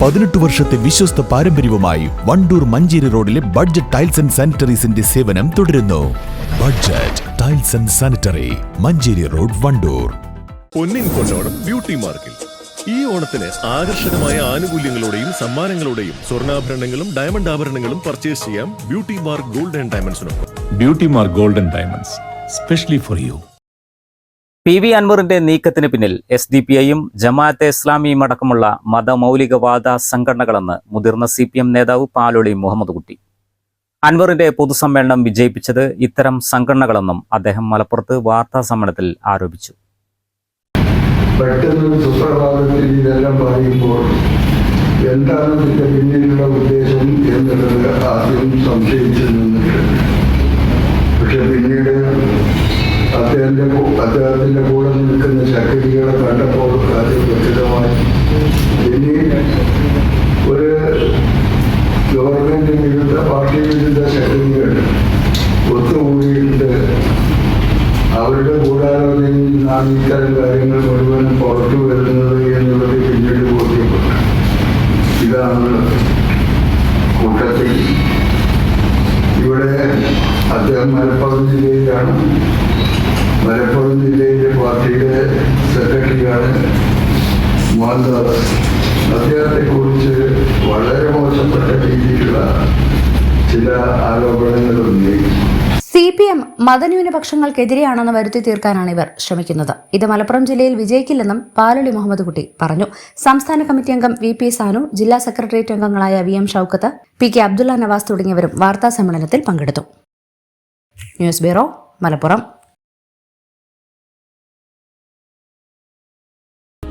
പതിനെട്ട് വർഷത്തെ വിശ്വസ്ത പാരമ്പര്യവുമായി വണ്ടൂർ മഞ്ചേരി റോഡിലെ ബഡ്ജറ്റ് ടൈൽസ് ആൻഡ് സാനിറ്ററീസിന്റെ സേവനം തുടരുന്നു. Budget Tiles and Sanitary Manjeri road Wandoor. പൊന്നിൻ പൊന്നോണം ബ്യൂട്ടി മാർക്കിൽ. ഈ ഓണത്തിന് ആകർഷകമായ ആനുകൂല്യങ്ങളോടെയും സമ്മാനങ്ങളോടെയും സ്വർണാഭരണങ്ങളും ഡയമണ്ട് ആഭരണങ്ങളും പർച്ചേസ് ചെയ്യാം beauty mark gold and ഡയമണ്ട്സിനൊപ്പം. Beauty Mark Golden Diamonds specially for you P V അൻവറിന്റെ നീക്കത്തിന് പിന്നിൽ എസ് ഡി പി ഐയും ജമാഅത്തെ ഇസ്ലാമിയും അടക്കമുള്ള മതമൗലികവാദ സംഘടനകളെന്ന് മുതിർന്ന സി പി എം നേതാവ് പാലോളി മുഹമ്മദ് കുട്ടി അൻവറിന്റെ പൊതുസമ്മേളനം വിജയിപ്പിച്ചത് ഇത്തരം സംഘടനകളെന്നും അദ്ദേഹം മലപ്പുറത്ത് വാർത്താ സമ്മേളനത്തിൽ ആരോപിച്ചു. എന്താണ് ഇതിന്റെ പിന്നിലുള്ള ഉദ്ദേശം എന്നുള്ളത് ആദ്യം സംശയിച്ചു പക്ഷെ പിന്നീട് അദ്ദേഹത്തിന്റെ അദ്ദേഹത്തിന്റെ കൂടെ നിൽക്കുന്ന ശക്തികളെ കണ്ടപ്പോൾ കാര്യം വ്യക്തമായി ഇനി ഒരു ഗവൺമെന്റ് വിരുദ്ധ പാർട്ടി വിരുദ്ധ ശക്തികൾ ഒത്തുകൂടിയിട്ട് അവരുടെ ഗൂഢാലോചനയിൽ നിന്നാണ് ഇത്തരം കാര്യങ്ങൾ മുഴുവനും പുറത്തു വരുന്നത് എന്നുള്ളത് പിന്നീട് ബോധ്യപ്പെട്ടു. ഇതാണ് കൂട്ടത്തിൽ. ഇവിടെ അദ്ദേഹം മലപ്പുറം ജില്ലയിലാണ്. മലപ്പുറം ജില്ലയിലെ പാർട്ടിയുടെ സെക്രട്ടറിയാണ് മോഹൻദാസ് അദ്ദേഹത്തെ കുറിച്ച് വളരെ മോശപ്പെട്ട രീതിയിലുള്ള ചില ആരോപണങ്ങൾ സി പി എം മതന്യൂനപക്ഷങ്ങൾക്കെതിരെയാണെന്ന് വരുത്തി തീർക്കാനാണ് ഇവർ ശ്രമിക്കുന്നത്. ഇത് മലപ്പുറം ജില്ലയിൽ വിജയിക്കില്ലെന്നും പാലൊളി മുഹമ്മദ് കുട്ടി പറഞ്ഞു. സംസ്ഥാന കമ്മിറ്റി അംഗം വി പി സാനു ജില്ലാ സെക്രട്ടേറിയറ്റ് അംഗങ്ങളായ V M Shoukath P K Abdulla Navas തുടങ്ങിയവരും വാർത്താ സമ്മേളനത്തിൽ പങ്കെടുത്തു. News bureau Malappuram.